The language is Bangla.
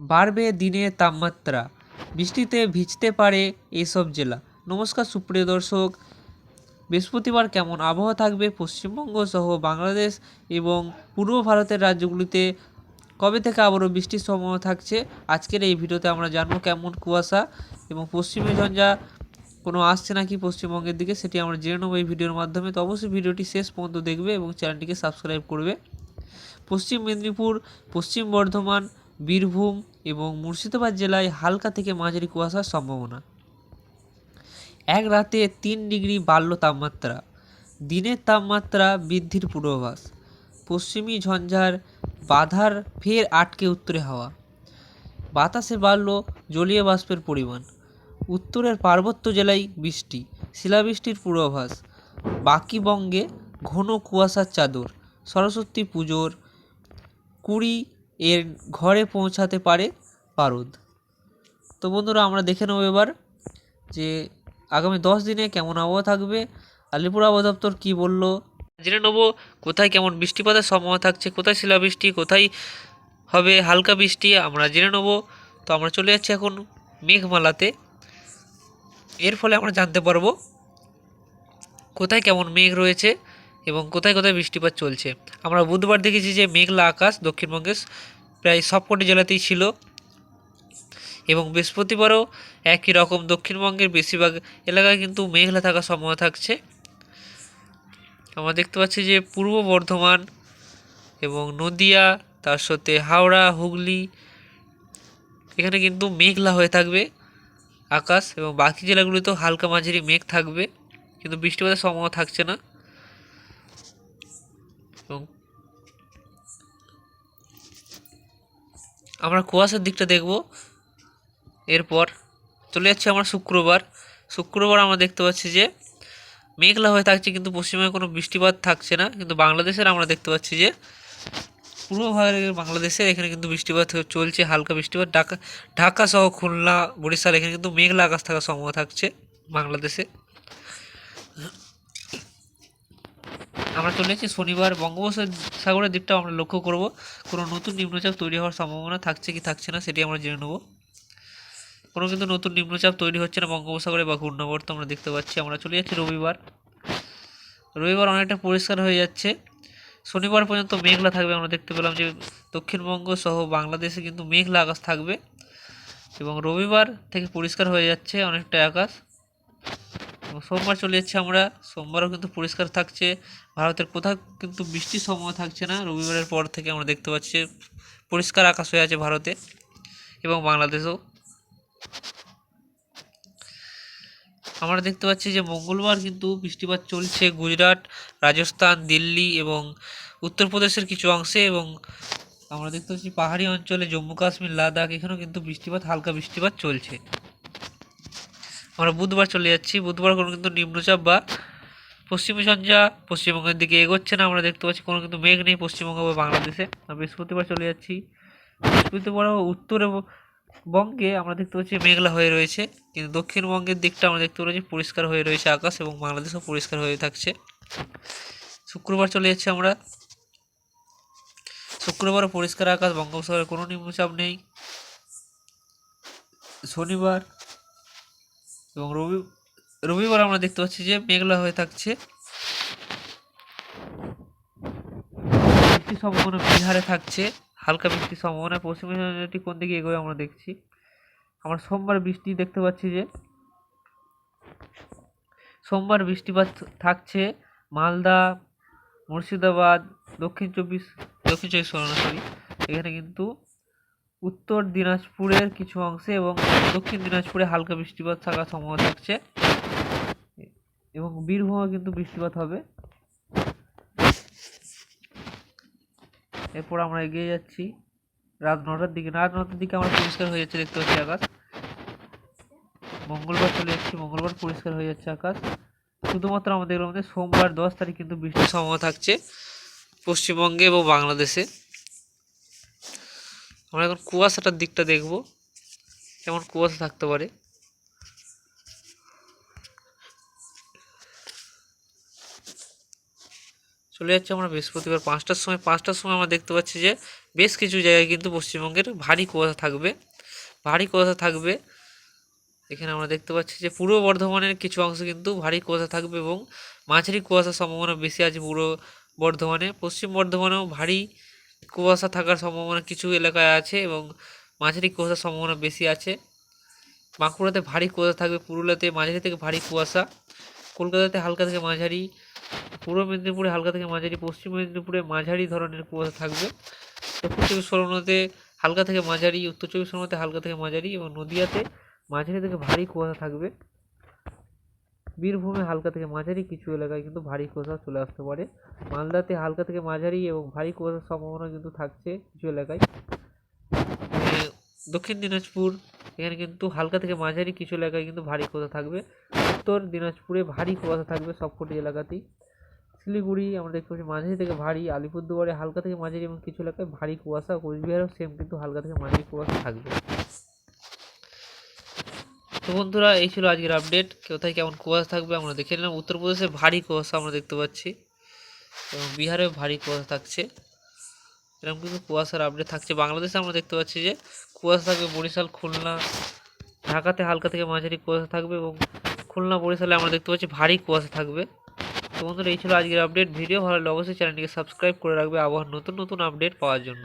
বাড়বে দিনের তাপমাত্রা। বৃষ্টিতে ভিজতে পারে এইসব জেলা। নমস্কার, সুপ্রিয় দর্শক। বৃহস্পতিবার কেমন আবহাওয়া থাকবে পশ্চিমবঙ্গ সহ বাংলাদেশ এবং পূর্ব ভারতের রাজ্যগুলিতে? কবে থেকে আবারও বৃষ্টির সম্ভাবনা থাকছে? আজকের এই ভিডিওতে আমরা জানব কেমন কুয়াশা এবং পশ্চিমী ঝঞ্ঝা কোনো আসছে নাকি পশ্চিমবঙ্গের দিকে সেটি আমরা জেনে নেব এই ভিডিওর মাধ্যমে। তো অবশ্যই ভিডিওটি শেষ পর্যন্ত দেখবে এবং চ্যানেলটিকে সাবস্ক্রাইব করবে। পশ্চিম মেদিনীপুর, পশ্চিম বর্ধমান, বীরভূম এবং মুর্শিদাবাদ জেলায় হালকা থেকে মাঝারি কুয়াশার সম্ভাবনা। এক রাতে তিন ডিগ্রি বাড়ল তাপমাত্রা। দিনের তাপমাত্রা বৃদ্ধির পূর্বাভাস। পশ্চিমী ঝঞ্ঝার বাধার ফের আটকে উত্তরে হাওয়া। বাতাসে বাড়ল জলীয় বাষ্পের পরিমাণ। উত্তরের পার্বত্য জেলায় বৃষ্টি। শিলাবৃষ্টির পূর্বাভাস। বাকি বঙ্গে ঘন কুয়াশার চাদর। সরস্বতী পুজোর কুড়ি এর ঘরে পৌঁছাতে পারে পারদ তো বন্ধুরা, আমরা দেখে নেব এবার যে আগামী দশ দিনে কেমন আবহাওয়া থাকবে, আলিপুর আবহাওয়া দপ্তর কী বলল? জেনে নেব কোথায় কেমন বৃষ্টিপাতের সম্ভাবনা থাকছে, কোথায় শিলাবৃষ্টি কোথায় হবে হালকা বৃষ্টি, আমরা জেনে নেব। তো আমরা চলে যাচ্ছি এখন মেঘমালাতে। এর ফলে আমরা জানতে পারব কোথায় কেমন মেঘ রয়েছে এবং কোথায় কোথায় বৃষ্টিপাত চলছে। আমরা বুধবার দেখেছি যে মেঘলা আকাশ দক্ষিণবঙ্গের প্রায় সবকটি জেলাতেই ছিল এবং বৃহস্পতিবারও একই রকম। দক্ষিণবঙ্গের বেশিরভাগ এলাকায় কিন্তু মেঘলা থাকার সম্ভাবনা থাকছে। আমরা দেখতে পাচ্ছি যে পূর্ব বর্ধমান এবং নদিয়া, তার সাথে হাওড়া, হুগলি, এখানে কিন্তু মেঘলা হয়ে থাকবে আকাশ এবং বাকি জেলাগুলিতেও হালকা মাঝারি মেঘ থাকবে, কিন্তু বৃষ্টিপাতের সম্ভাবনা থাকছে না। এবং আমরা কুয়াশার দিকটা দেখব। এরপর চলে যাচ্ছে আমরা শুক্রবার। শুক্রবার আমরা দেখতে পাচ্ছি যে মেঘলা হয়ে থাকছে কিন্তু পশ্চিমবঙ্গে কোনো বৃষ্টিপাত থাকছে না। কিন্তু বাংলাদেশের আমরা দেখতে পাচ্ছি যে পূর্ব ভারতের বাংলাদেশের এখানে কিন্তু বৃষ্টিপাত চলছে, হালকা বৃষ্টিপাত। ঢাকা ঢাকা সহ খুলনা, বরিশাল এখানে কিন্তু মেঘলা আকাশ থাকার সম্ভাবনা থাকছে বাংলাদেশে। আমরা চলে যাচ্ছি শনিবার বঙ্গোপসাগরের দিকটাও আমরা লক্ষ্য করব। কোনো নতুন নিম্নচাপ তৈরি হওয়ার সম্ভাবনা থাকছে কি থাকছে না সেটি আমরা জেনে নেব। কোনো কিন্তু নতুন নিম্নচাপ তৈরি হচ্ছে না বঙ্গোপসাগরে বা ঘূর্ণাবর্ত আমরা দেখতে পাচ্ছি। আমরা চলে যাচ্ছি রবিবার। রবিবার অনেকটা পরিষ্কার হয়ে যাচ্ছে। শনিবার পর্যন্ত মেঘলা থাকবে। আমরা দেখতে পেলাম যে দক্ষিণবঙ্গ সহ বাংলাদেশে কিন্তু মেঘলা আকাশ থাকবে এবং রবিবার থেকে পরিষ্কার হয়ে যাচ্ছে অনেকটা আকাশ। সোমবার চলে যাচ্ছে আমরা। সোমবারও কিন্তু পরিষ্কার থাকছে। ভারতের কোথাও কিন্তু বৃষ্টির সময় থাকছে না। রবিবারের পর থেকে আমরা দেখতে পাচ্ছি পরিষ্কার আকাশ হয়ে আছে ভারতে এবং বাংলাদেশেও। আমরা দেখতে পাচ্ছি যে মঙ্গলবার কিন্তু বৃষ্টিপাত চলছে গুজরাট, রাজস্থান, দিল্লি এবং উত্তরপ্রদেশের কিছু অংশে এবং আমরা দেখতে পাচ্ছি পাহাড়ি অঞ্চলে জম্মু কাশ্মীর লাদাখ, এখানেও কিন্তু বৃষ্টিপাত, হালকা বৃষ্টিপাত চলছে। আমরা বুধবার চলে যাচ্ছি। বুধবার কোনো কিন্তু নিম্নচাপ বা পশ্চিমী ঝঞ্ঝা পশ্চিমবঙ্গের দিকে এগোচ্ছে না। আমরা দেখতে পাচ্ছি কোনো কিন্তু মেঘ নেই পশ্চিমবঙ্গ বা বাংলাদেশে। আমরা বৃহস্পতিবার চলে যাচ্ছি। বৃহস্পতিবার উত্তর বঙ্গে আমরা দেখতে পাচ্ছি মেঘলা হয়ে রয়েছে। কিন্তু দক্ষিণবঙ্গের দিকটা আমরা দেখতে পাচ্ছি পরিষ্কার হয়ে রয়েছে আকাশ এবং বাংলাদেশও পরিষ্কার হয়ে থাকছে। শুক্রবার চলে যাচ্ছে আমরা। শুক্রবারও পরিষ্কার আকাশ, বঙ্গোপসাগরে কোনো নিম্নচাপ নেই। শনিবার এবং রবি, রবিবার আমরা দেখতে পাচ্ছি যে মেঘলা হয়ে থাকছে। বৃষ্টির সম্ভাবনা বিহারে থাকছে। হালকা বৃষ্টির সম্ভাবনা। পশ্চিমী ঝঞ্ঝাটি কোন দিকে এগোয় আমরা দেখছি। আমরা সোমবার বৃষ্টি দেখতে পাচ্ছি যে সোমবার বৃষ্টিপাত থাকছে মালদা, মুর্শিদাবাদ, দক্ষিণ চব্বিশ দক্ষিণ চব্বিশ পরগনা সরি এখানে কিন্তু উত্তর দিনাজপুরের কিছু অংশে এবং দক্ষিণ দিনাজপুরে হালকা বৃষ্টিপাত থাকার সম্ভাবনা থাকছে। এবং বীরভূমে কিন্তু বৃষ্টিপাত হবে। এরপর আমরা এগিয়ে যাচ্ছি রাত নটার দিকে। রাত নটার দিকে আমরা পরিষ্কার হয়ে যাচ্ছে, দেখতে পাচ্ছি আকাশ। মঙ্গলবার চলে যাচ্ছি, মঙ্গলবার পরিষ্কার হয়ে যাচ্ছে আকাশ। শুধুমাত্র আমাদের দেখলাম যে সোমবার দশ তারিখ কিন্তু বৃষ্টির সম্ভাবনা থাকছে পশ্চিমবঙ্গে এবং বাংলাদেশে। আমরা এখন কুয়াশাটার দিকটা দেখব। কেমন কুয়াশা থাকতে পারে। চলে যাচ্ছে আমরা বৃহস্পতিবার পাঁচটার সময়। পাঁচটার সময় আমরা দেখতে পাচ্ছি যে বেশ কিছু জায়গায় কিন্তু পশ্চিমবঙ্গের ভারী কুয়াশা থাকবে। ভারী কুয়াশা থাকবে। এখানে আমরা দেখতে পাচ্ছি যে পূর্ব বর্ধমানের কিছু অংশ কিন্তু ভারী কুয়াশা থাকবে এবং মাঝারি কুয়াশার সম্ভাবনা বেশি আছে পূর্ব বর্ধমানে। পশ্চিম বর্ধমানেও ভারী কুয়াশা থাকার সম্ভাবনা কিছু এলাকায় আছে এবং মাঝারি কুয়াশার সম্ভাবনা বেশি আছে। বাঁকুড়াতে ভারী কুয়াশা থাকবে, পুরুলিয়াতে মাঝারি থেকে ভারী কুয়াশা, কলকাতাতে হালকা থেকে মাঝারি, পূর্ব মেদিনীপুরে হালকা থেকে মাঝারি, পশ্চিম মেদিনীপুরে মাঝারি ধরনের কুয়াশা থাকবে। দক্ষিণ চব্বিশ পরগনাতে হালকা থেকে মাঝারি, উত্তর চব্বিশ পরগনাতে হালকা থেকে মাঝারি এবং নদিয়াতে মাঝারি থেকে ভারী কুয়াশা থাকবে। বীরভূমে হালকা থেকে মাঝারি কিছু এলাকায় কিন্তু ভারী কুয়াশা চলে আসতে পারে। মালদাতে হালকা থেকে মাঝারি এবং ভারী কুয়াশার সম্ভাবনা কিন্তু থাকছে কিছু এলাকায়। দক্ষিণ দিনাজপুর, এখানে কিন্তু হালকা থেকে মাঝারি কিছু এলাকায় কিন্তু ভারী কুয়াশা থাকবে। উত্তর দিনাজপুরে ভারী কুয়াশা থাকবে সবকটি এলাকাতেই। শিলিগুড়ি, আমরা দেখতে পাচ্ছি মাঝারি থেকে ভারী। আলিপুরদুয়ারে হালকা থেকে মাঝারি এবং কিছু এলাকায় ভারী কুয়াশা। কোচবিহারেও সেম কিন্তু হালকা থেকে মাঝারি কুয়াশা থাকবে। তো বন্ধুরা, এই ছিল আজকের আপডেট কোথায় কেমন কুয়াশা থাকবে আমরা দেখে নিলাম। উত্তরপ্রদেশে ভারী কুয়াশা আমরা দেখতে পাচ্ছি এবং বিহারেও ভারী কুয়াশা থাকছে। এরকম কিন্তু কুয়াশার আপডেট থাকছে। বাংলাদেশে আমরা দেখতে পাচ্ছি যে কুয়াশা থাকবে বরিশাল, খুলনা, ঢাকাতে হালকা থেকে মাঝারি কুয়াশা থাকবে এবং খুলনা, বরিশালে আমরা দেখতে পাচ্ছি ভারী কুয়াশা থাকবে। তো বন্ধুরা, এই ছিল আজকের আপডেট ভিডিও ভালো লাগলে অবশ্যই চ্যানেলটিকে সাবস্ক্রাইব করে রাখবে। আবহাওয়ার নতুন নতুন আপডেট পাওয়ার জন্য।